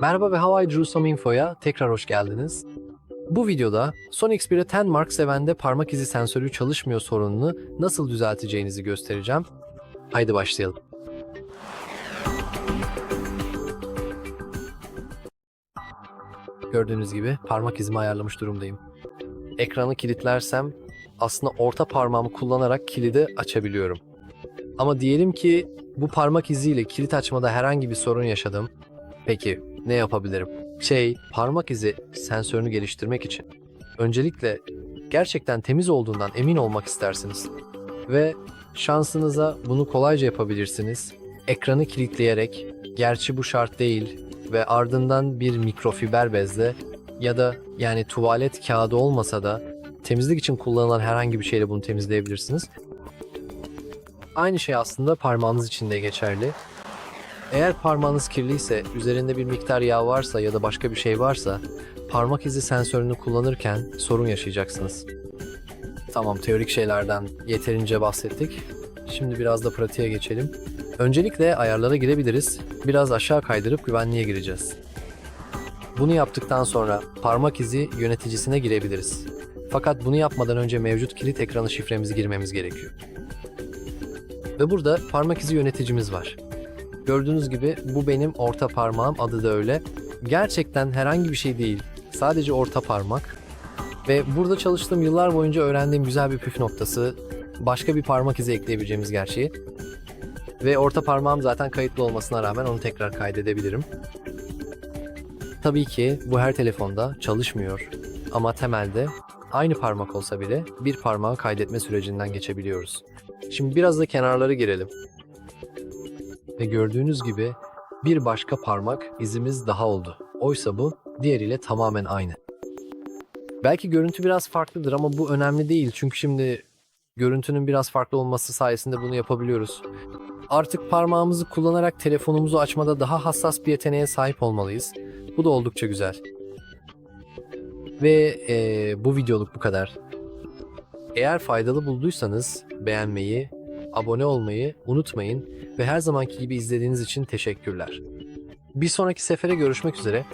Merhaba ve Hawaii Jerusalem Info'ya tekrar hoş geldiniz. Bu videoda Son X1'e 10 Mark Seven'de parmak izi sensörü çalışmıyor sorununu nasıl düzelteceğinizi göstereceğim. Haydi başlayalım. Gördüğünüz gibi parmak izimi ayarlamış durumdayım. Ekranı kilitlersem aslında orta parmağımı kullanarak kilidi açabiliyorum. Ama diyelim ki bu parmak iziyle kilit açmada herhangi bir sorun yaşadım. Peki ne yapabilirim? Şey, parmak izi sensörünü geliştirmek için öncelikle gerçekten temiz olduğundan emin olmak istersiniz. Ve şansınıza bunu kolayca yapabilirsiniz. Ekranı kilitleyerek, gerçi bu şart değil ve ardından bir mikrofiber bezle ya da yani tuvalet kağıdı olmasa da temizlik için kullanılan herhangi bir şeyle bunu temizleyebilirsiniz. Aynı şey aslında parmağınız için de geçerli. Eğer parmağınız kirliyse, üzerinde bir miktar yağ varsa ya da başka bir şey varsa parmak izi sensörünü kullanırken sorun yaşayacaksınız. Tamam, teorik şeylerden yeterince bahsettik. Şimdi biraz da pratiğe geçelim. Öncelikle ayarlara girebiliriz. Biraz aşağı kaydırıp güvenliğe gireceğiz. Bunu yaptıktan sonra parmak izi yöneticisine girebiliriz. Fakat bunu yapmadan önce mevcut kilit ekranı şifremizi girmemiz gerekiyor. Ve burada parmak izi yöneticimiz var. Gördüğünüz gibi bu benim orta parmağım adı da öyle. Gerçekten herhangi bir şey değil. Sadece orta parmak. Ve burada çalıştığım yıllar boyunca öğrendiğim güzel bir püf noktası. Başka bir parmak izi ekleyebileceğimiz gerçeği. Ve orta parmağım zaten kayıtlı olmasına rağmen onu tekrar kaydedebilirim. Tabii ki bu her telefonda çalışmıyor. Ama temelde aynı parmak olsa bile bir parmağı kaydetme sürecinden geçebiliyoruz. Şimdi biraz da kenarlara girelim. Ve gördüğünüz gibi bir başka parmak izimiz daha oldu. Oysa bu diğeriyle tamamen aynı. Belki görüntü biraz farklıdır ama bu önemli değil. Çünkü şimdi görüntünün biraz farklı olması sayesinde bunu yapabiliyoruz. Artık parmağımızı kullanarak telefonumuzu açmada daha hassas bir yeteneğe sahip olmalıyız. Bu da oldukça güzel. Ve eee, bu videoluk bu kadar. Eğer faydalı bulduysanız beğenmeyi, abone olmayı unutmayın ve her zamanki gibi izlediğiniz için teşekkürler. Bir sonraki sefere görüşmek üzere.